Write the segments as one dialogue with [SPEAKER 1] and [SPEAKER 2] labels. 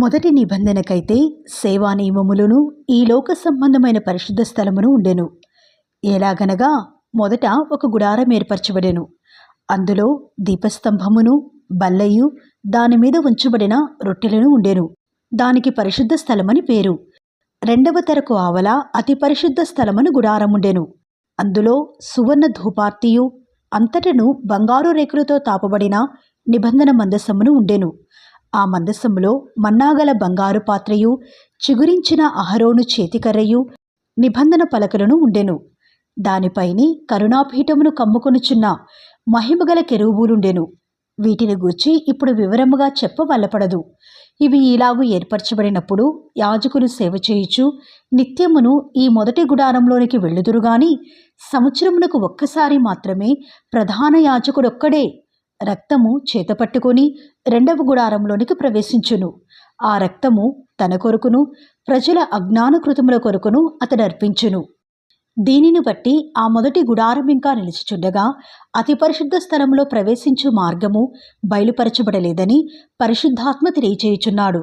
[SPEAKER 1] మొదటి నిబంధనకైతే సేవా నియమములను ఈ లోక సంబంధమైన పరిశుద్ధ స్థలమును ఉండెను. ఎలాగనగా మొదట ఒక గుడారం ఏర్పరచబడెను. అందులో దీపస్తంభమును బల్లయు దాని మీద ఉంచబడిన రొట్టెలను ఉండెను. దానికి పరిశుద్ధ స్థలమని పేరు. రెండవ తెరకు ఆవల అతి పరిశుద్ధ స్థలమును గుడారముండెను. అందులో సువర్ణ ధూపార్తియు అంతటను బంగారు రేకులతో తాపబడిన నిబంధన మందసమును ఉండెను. ఆ మందసములో మన్నాగల బంగారు పాత్రయు చిగురించిన అహరోను చేతికర్రయు నిబంధన పలకలను ఉండెను. దానిపైని కరుణాపీఠమును కమ్ముకొనుచున్న మహిమగల కెరువులుండెను వీటిని గూర్చి ఇప్పుడు వివరముగా చెప్పవల్లపడదు ఇవి ఇలాగు ఏర్పరచబడినప్పుడు యాజకులు సేవ చేయుచు నిత్యమును ఈ మొదటి గుడారంలోనికి వెళ్ళుదురుగాని సంవత్సరమునకు ఒక్కసారి మాత్రమే ప్రధాన యాజకుడొక్కడే రక్తము చేతపట్టుకొని రెండవ గుడారంలోనికి ప్రవేశించును. ఆ రక్తము తన కొరకును ప్రజల అజ్ఞానకృతముల కొరకును అతడు అర్పించును దీనిని బట్టి ఆ మొదటి గుడారం ఇంకా నిలిచిచుండగా అతి పరిశుద్ధ స్థలంలో ప్రవేశించు మార్గము బయలుపరచబడలేదని పరిశుద్ధాత్మ తెలియచేయుచున్నాడు.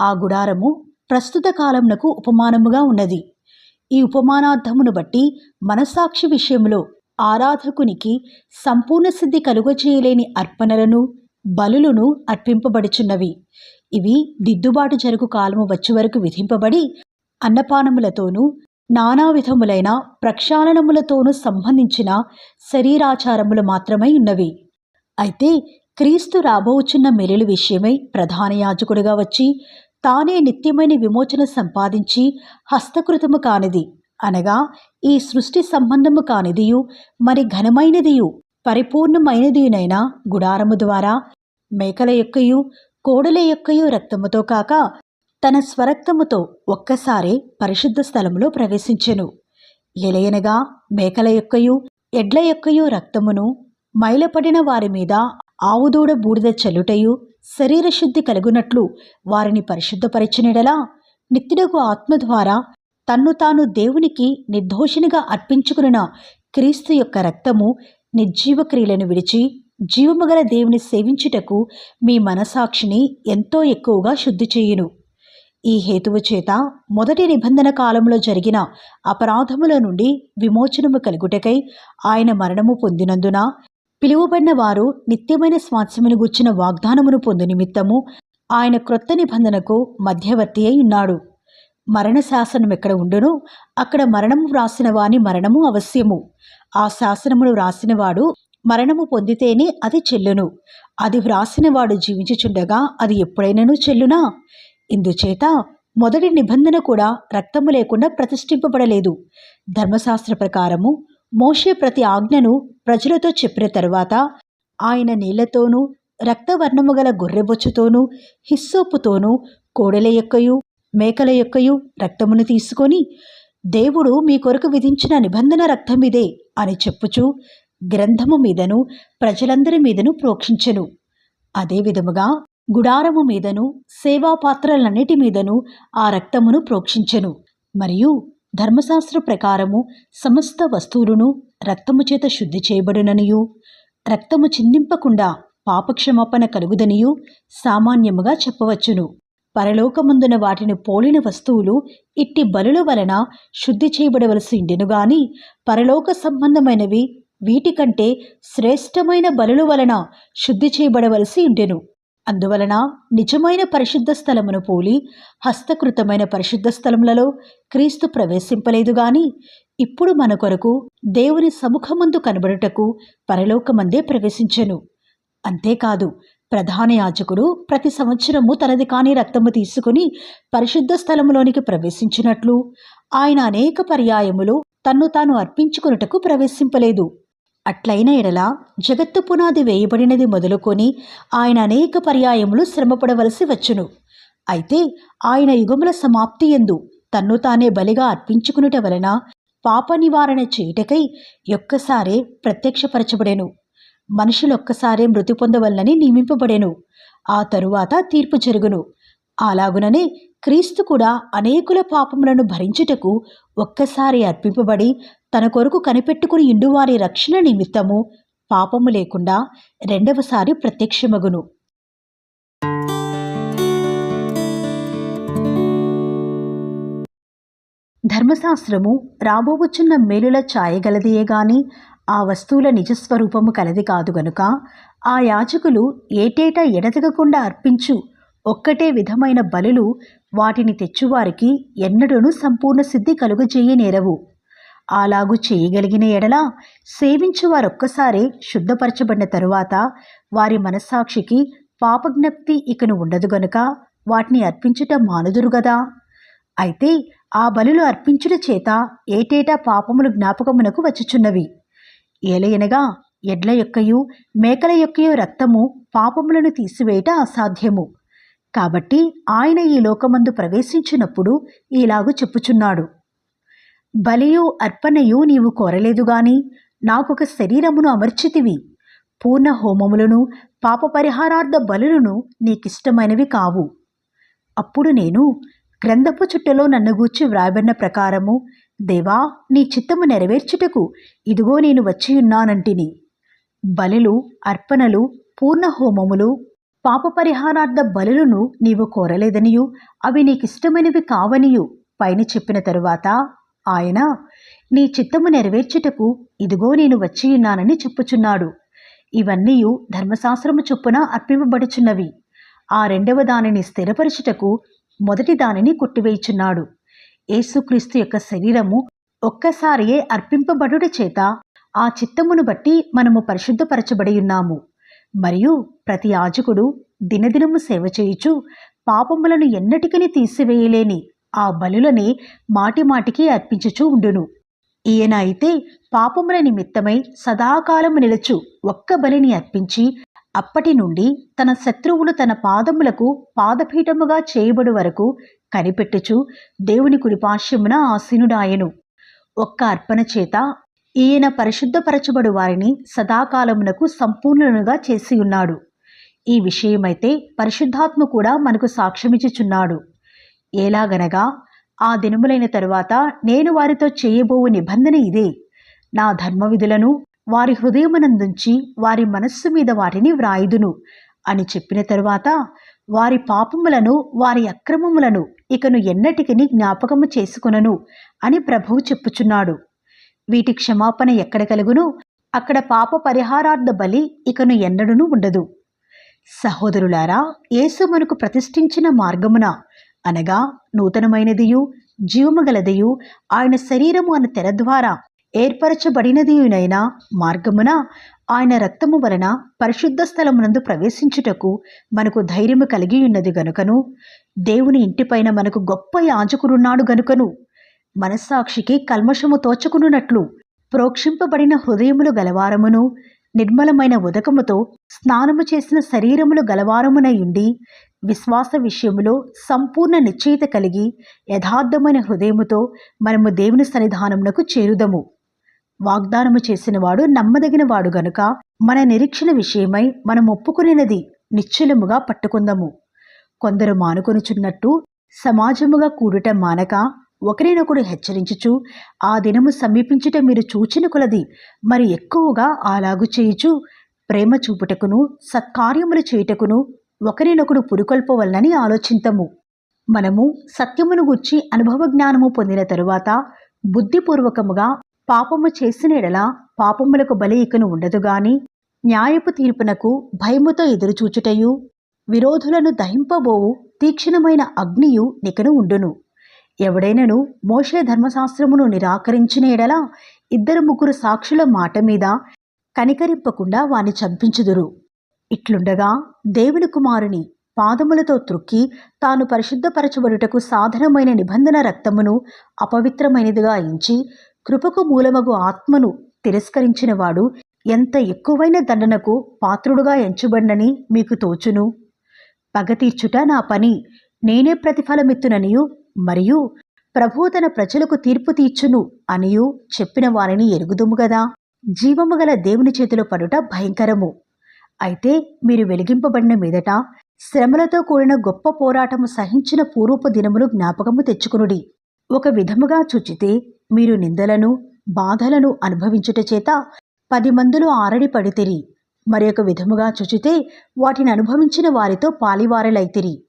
[SPEAKER 1] ఆ గుడారము ప్రస్తుత కాలమునకు ఉపమానముగా ఉన్నది. ఈ ఉపమానార్థమును బట్టి మనసాక్షి విషయంలో ఆరాధకునికి సంపూర్ణ సిద్ధి కలుగచేయలేని అర్పణలను బలులను అర్పింపబడుచున్నవి. ఇవి దిద్దుబాటు జరుగు కాలము వచ్చే వరకు విధింపబడి అన్నపానములతోనూ నానా విధములైన ప్రక్షాళనములతోనూ సంబంధించిన శరీరాచారములు మాత్రమై ఉన్నవి. అయితే క్రీస్తు రాబోచున్న మెలులు విషయమై ప్రధాన యాజకుడిగా వచ్చి తానే నిత్యమైన విమోచన సంపాదించి హస్తకృతము కానిది. అనగా ఈ సృష్టి సంబంధము కానిదియు మరి ఘనమైనదియు పరిపూర్ణమైనదినైనా గుడారము ద్వారా మేకల యొక్కయు కోడల యొక్కయు రక్తముతో కాక తన స్వరక్తముతో ఒక్కసారే పరిశుద్ధ స్థలములో ప్రవేశించెను. ఎలయనగా మేకల యొక్కయు ఎడ్ల యొక్కయు రక్తమును మైలపడిన వారి మీద ఆవుదూడ బూడిద చెల్లుటయు శరీర శుద్ధి కలుగునట్లు వారిని పరిశుద్ధపరిచినడలా నిత్యుడకు ఆత్మ ద్వారా తన్ను తాను దేవునికి నిర్దోషినిగా అర్పించుకున్న క్రీస్తు యొక్క రక్తము నిర్జీవ క్రియలను విడిచి జీవముగల దేవుని సేవించుటకు మీ మనసాక్షిని ఎంతో ఎక్కువగా శుద్ధి చేయును. ఈ హేతువు చేత మొదటి నిబంధన కాలంలో జరిగిన అపరాధముల నుండి విమోచనము కలుగుటకై ఆయన మరణము పొందినందున పిలువబడిన వారు నిత్యమైన స్వాస్యమును గుర్చిన వాగ్దానమును పొందు నిమిత్తము ఆయన క్రొత్త నిబంధనకు మధ్యవర్తి అయి ఉన్నాడు. మరణ శాసనం ఎక్కడ ఉండునో? అక్కడ మరణము వ్రాసిన వాని మరణము అవశ్యము. ఆ శాసనమును వ్రాసినవాడు మరణము పొందితేనే అది చెల్లును. అది వ్రాసినవాడు జీవించుచుండగా అది ఎప్పుడైనను చెల్లునా? ఇందుచేత మొదటి నిబంధన కూడా రక్తము లేకుండా ప్రతిష్ఠింపబడలేదు. ధర్మశాస్త్ర ప్రకారము మోషే ప్రతి ఆజ్ఞను ప్రజలతో చెప్పిన తరువాత ఆయన నీళ్ళతోనూ రక్తవర్ణము గల గొర్రెబొచ్చుతోనూ హిస్సోపుతోనూ కోడెల యొక్కయు మేకల యొక్కయు రక్తమును తీసుకొని దేవుడు మీ కొరకు విధించిన నిబంధన రక్తమిదే అని చెప్పుచు గ్రంథము మీదను ప్రజలందరి మీదను ప్రోక్షించెను. అదే విధముగా గుడారము మీదను సేవాపాత్రలన్నిటి మీదను ఆ రక్తమును ప్రోక్షించెను. మరియు ధర్మశాస్త్ర ప్రకారము సమస్త వస్తువులను రక్తము చేత శుద్ధి చేయబడుననియు రక్తము చిందింపకుండా పాపక్షమాపణ కలుగుదనియు సామాన్యముగా చెప్పవచ్చును. పరలోకముందున వాటిని పోలిన వస్తువులు ఇట్టి బలుల వలన శుద్ధి చేయబడవలసి ఉండెను గాని పరలోక సంబంధమైనవి వీటికంటే శ్రేష్టమైన బలుల వలన శుద్ధి చేయబడవలసి ఉండెను. అందువలన నిజమైన పరిశుద్ధ స్థలమును పోలి హస్తకృతమైన పరిశుద్ధ స్థలములలో క్రీస్తు ప్రవేశింపలేదు గాని ఇప్పుడు మన కొరకు దేవుని సముఖమందు కనబడుటకు పరలోకమందే ప్రవేశించెను. అంతేకాదు ప్రధాన యాజకుడు ప్రతి సంవత్సరము తనది కాని రక్తము తీసుకుని పరిశుద్ధ స్థలములోనికి ప్రవేశించినట్లు ఆయన అనేక పర్యాయములు తన్ను తాను అర్పించుకున్నటకు ప్రవేశింపలేదు. అట్లైన ఎడల జగత్తు పునాది వేయబడినది మొదలుకొని ఆయన అనేక పర్యాయములు శ్రమపడవలసి వచ్చును. అయితే ఆయన యుగముల సమాప్తి ఎందు తన్ను తానే బలిగా అర్పించుకునుట వలన పాప నివారణ చేయుటకై ఒక్కసారే ప్రత్యక్షపరచబడెను. మనుషులు ఒక్కసారే మృతి పొందవల్లని నియమింపబడెను. ఆ తరువాత తీర్పు జరుగును. అలాగుననే క్రీస్తు కూడా అనేకుల పాపములను భరించుటకు ఒక్కసారి అర్పింపబడి తన కొరకు కనిపెట్టుకుని ఇండువారి రక్షణ నిమిత్తము పాపము లేకుండా రెండవసారి ప్రత్యక్షమగును. ధర్మశాస్త్రము రాబోవచ్చున్న మేలుల ఛాయగలదియే గాని ఆ వస్తువుల నిజస్వరూపము కలది కాదు గనుక ఆ యాజకులు ఏటేటా ఎడతెగకుండా అర్పించు ఒక్కటే విధమైన బలులు వాటిని తెచ్చువారికి ఎన్నడూనూ సంపూర్ణ సిద్ధి కలుగజేయనేరవు. అలాగు చేయగలిగిన ఎడల సేవించు వారొక్కసారే శుద్ధపరచబడిన తరువాత వారి మనస్సాక్షికి పాపజ్ఞప్తి ఇకను ఉండదు గనుక వాటిని అర్పించుట మానుదురు గదా. అయితే ఆ బలులు అర్పించుట చేత ఏటేటా పాపములు జ్ఞాపకమునకు వచ్చుచున్నవి. ఏలయనగా ఎడ్ల యొక్కయు మేకల యొక్కయు రక్తము పాపములను తీసివేయట అసాధ్యము. కాబట్టి ఆయన ఈ లోకమందు ప్రవేశించినప్పుడు ఇలాగు చెప్పుచున్నాడు. బలియు అర్పణయు నీవు కోరలేదు గాని నాకొక శరీరమును అమర్చితివి. పూర్ణ హోమములను పాప పరిహారార్థ బలులను నీకిష్టమైనవి కావు. అప్పుడు నేను గ్రంథపు చుట్టలో నన్ను గూర్చి వ్రాయబడిన ప్రకారము దేవా నీ చిత్తము నెరవేర్చుటకు ఇదిగో నేను వచ్చియున్నానంటిని. బలులు అర్పణలు పూర్ణ హోమములు పాప పరిహారార్థ బలులను నీవు కోరలేదనియు అవి నీకిష్టమైనవి కావనియు పైన చెప్పిన తరువాత ఆయన నీ చిత్తము నెరవేర్చుటకు ఇదిగో నేను వచ్చియున్నానని చెప్పుచున్నాడు. ఇవన్నీ ధర్మశాస్త్రము చొప్పున అర్పింపబడుచున్నవి. ఆ రెండవ దానిని స్థిరపరచుటకు మొదటి దానిని కొట్టివేయుచున్నాడు. యేసుక్రీస్తు యొక్క శరీరము ఒక్కసారియే అర్పింపబడుట చేత ఆ చిత్తమును బట్టి మనము పరిశుద్ధపరచబడి ఉన్నాము మరియు ప్రతి యాజకుడు దినదినము సేవ చేయుచు పాపములను ఎన్నటికని తీసివేయలేని ఆ బలులని మాటిమాటికి అర్పించుచూ ఉండును. ఈయన అయితే పాపముల నిమిత్తమై సదాకాలము నిలచు ఒక్క బలిని అర్పించి అప్పటి నుండి తన శత్రువులు తన పాదములకు పాదపీఠముగా చేయబడు వరకు కనిపెట్టుచు దేవుని కుడిపార్శ్వమున ఆసీనుడాయను. ఒక్క అర్పణ చేత ఈయన పరిశుద్ధపరచబడు వారిని సదాకాలమునకు సంపూర్ణునుగా చేసి ఉన్నాడు ఈ విషయమైతే పరిశుద్ధాత్మ కూడా మనకు సాక్ష్యమిచ్చుచున్నాడు. ఎలాగనగా ఆ దినములైన తరువాత నేను వారితో చేయబోవు నిబంధన ఇదే. నా ధర్మవిధులను వారి హృదయమునందుంచి వారి మనస్సు మీద వాటిని వ్రాయుదును. అని చెప్పిన తరువాత వారి పాపములను వారి అక్రమములను ఇకను ఎన్నటికిని జ్ఞాపకము చేసుకునను అని ప్రభువు చెప్పుచున్నాడు. వీటి క్షమాపణ ఎక్కడ కలుగును? అక్కడ పాప పరిహారార్థ బలి ఇకను ఎన్నడూనూ ఉండదు. సహోదరులారా యేసు మనకు ప్రతిష్ఠించిన మార్గమున అనగా నూతనమైనదియు జీవముగలదియు ఆయన శరీరము అన్న తెర ద్వారా ఏర్పరచబడినదియునైనా మార్గమున ఆయన రక్తము వలన పరిశుద్ధ స్థలమునందు ప్రవేశించుటకు మనకు ధైర్యము కలిగి ఉన్నది గనుకను దేవుని ఇంటిపైన మనకు గొప్ప యాజకుడున్నాడు గనుకను మనస్సాక్షికి కల్మషము తోచుకునున్నట్లు ప్రోక్షింపబడిన హృదయములు గలవారమును నిర్మలమైన ఉదకముతో స్నానము చేసిన శరీరములు గలవారమునయుండి విశ్వాస విషయములో సంపూర్ణ నిశ్చయిత కలిగి యథార్థమైన హృదయముతో మనము దేవుని సన్నిధానమునకు చేరుదము. వాగ్దానము చేసినవాడు నమ్మదగినవాడు గనుక మన నిరీక్షణ విషయమై మనం ఒప్పుకునేది నిశ్చలముగా పట్టుకుందాము. కొందరు మానుకొనుచున్నట్టు సమాజముగా కూడుట మానక ఒకరినొకడు హెచ్చరించుచు ఆ దినము సమీపించుట మీరు చూచిన కొలది మరి ఎక్కువగా అలాగు చేయుచు ప్రేమ చూపుటకును సత్కార్యములు చేయుటకును ఒకరినొకడు పురుకొల్పవలనని ఆలోచింతము. మనము సత్యమును గుర్చి అనుభవ జ్ఞానము పొందిన తరువాత బుద్ధిపూర్వకముగా పాపము చేసిన ఎడల పాపములకు బలి ఇకను ఉండదు న్యాయపు తీర్పునకు భయముతో ఎదురుచూచుటయు విరోధులను దహింపబోవు తీక్షణమైన అగ్నియు నికను ఉండును. ఎవడైనను మోషే ధర్మశాస్త్రమును నిరాకరించిన ఎడల ఇద్దరు ముగ్గురు సాక్షుల మాట మీద కనికరింపకుండా వాని చంపించుదురు. ఇట్లుండగా దేవుని కుమారుని పాదములతో త్రుక్కి తాను పరిశుద్ధపరచబడుటకు సాధనమైన నిబంధన రక్తమును అపవిత్రమైనదిగా ఎంచి కృపకు మూలమగు ఆత్మను తిరస్కరించినవాడు ఎంత ఎక్కువైన దండనకు పాత్రుడుగా ఎంచబడినని మీకు తోచును. పగ తీర్చుట నా పని నేనే ప్రతిఫలమిత్తుననియు మరియు ప్రభువు తన ప్రజలకు తీర్పు తీర్చును అనియు చెప్పిన వారిని ఎరుగుదుము గదా. జీవము గల దేవుని చేతిలో పడుట భయంకరము. అయితే మీరు వెలిగింపబడిన మీదట శ్రమలతో కూడిన గొప్ప పోరాటము సహించిన పూర్వపు దినములు జ్ఞాపకము తెచ్చుకునుడి. ఒక విధముగా చూచితే మీరు నిందలను బాధలను అనుభవించుట చేత పది మందులు ఆరడి పడితిరి. మరొక విధముగా చూచితే వాటిని అనుభవించిన వారితో పాలివారలైతిరి.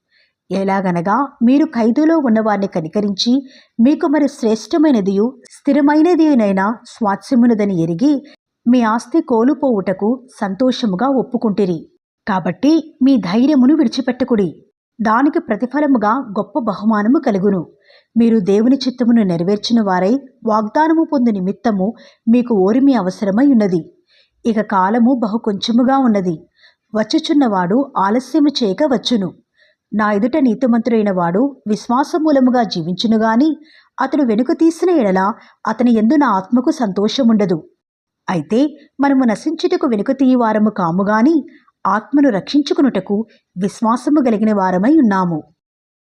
[SPEAKER 1] ఎలాగనగా మీరు ఖైదులో ఉన్నవారిని కనికరించి మీకు మరి శ్రేష్టమైనదియు స్థిరమైనదినైనా స్వాస్యమునదని ఎరిగి మీ ఆస్తి కోలుపోవుటకు సంతోషముగా ఒప్పుకుంటిరి. కాబట్టి మీ ధైర్యమును విడిచిపెట్టకుడి. దానికి ప్రతిఫలముగా గొప్ప బహుమానము కలుగును. మీరు దేవుని చిత్తమును నెరవేర్చిన వారై వాగ్దానము పొందు నిమిత్తము మీకు ఓరిమి అవసరమై ఉన్నది. ఇక కాలము బహు కొంచెముగా ఉన్నది. వచ్చుచున్నవాడు ఆలస్యము చేయక వచ్చును. నా ఎదుట నీతిమంతుడైన వాడు విశ్వాసమూలముగా జీవించును గాని అతడు వెనుక తీసిన ఎడల అతని ఎందు నా ఆత్మకు సంతోషముండదు. అయితే మనము నశించుటకు వెనుక తీయవారము కాము గాని ఆత్మను రక్షించుకునుటకు విశ్వాసము కలిగిన వారమై ఉన్నాము.